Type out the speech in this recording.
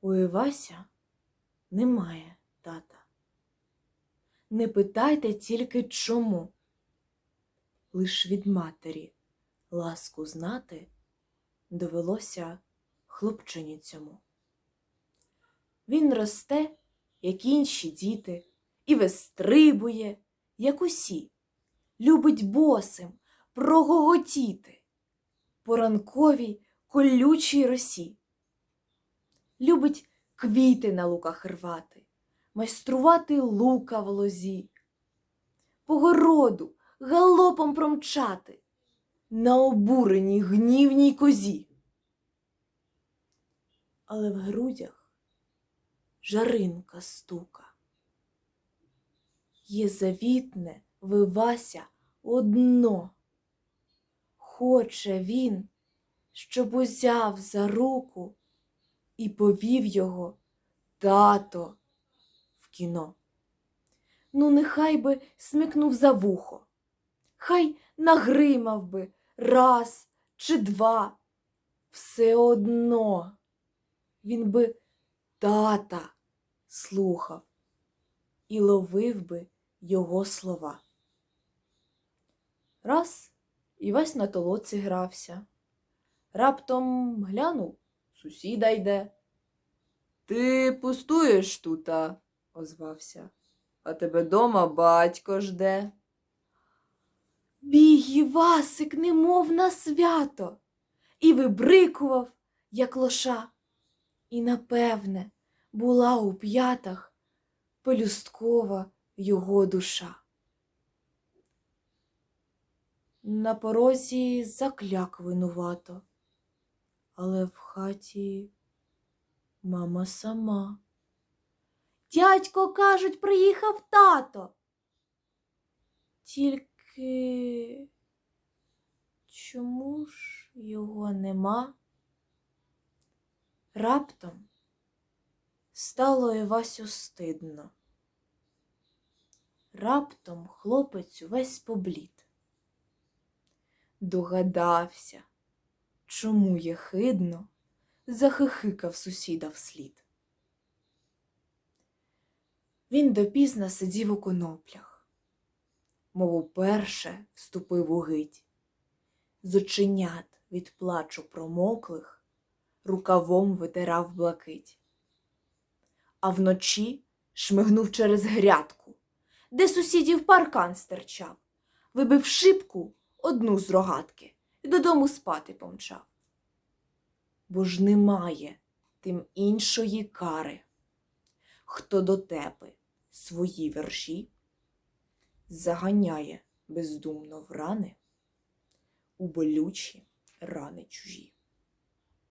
У Івася немає тата. Не питайте тільки чому. Лиш від матері ласку знати довелося хлопчині цьому. Він росте, як інші діти, і вистрибує, як усі, любить босим прогоготіти по ранковій колючій росі. Любить квіти на луках рвати, майструвати лука в лозі, по городу галопом промчати на обуреній гнівній козі. Але в грудях жаринка стука. Є завітне вивася одно. Хоче він, щоб узяв за руку і повів його тато в кіно. Ну, нехай би смикнув за вухо, хай нагримав би раз чи два. Все одно він би тата слухав і ловив би його слова. Раз Івась на толоці грався. Раптом глянув, сусіда йде. Ти пустуєш тута, озвався, а тебе дома батько жде. Біг Івасик, немов на свято, і вибрикував, як лоша. І, напевне, була у п'ятах пелюсткова його душа. На порозі закляк винувато, але в хаті мама сама. Дядько, кажуть, приїхав тато. Тільки чому ж його нема? Раптом стало Івасю стидно. Раптом хлопець увесь поблід. Догадався, чому єхидно захихикав сусіда вслід. Він допізна сидів у коноплях, мов уперше вступив у гить, з оченят від плачу промоклих рукавом витирав блакить, а вночі шмигнув через грядку, де сусідів паркан стирчав, вибив шибку одну з рогатки і додому спати помчав. Бо ж немає тим іншої кари, хто до тепи свої верші заганяє бездумно в рани у болючі рани чужі.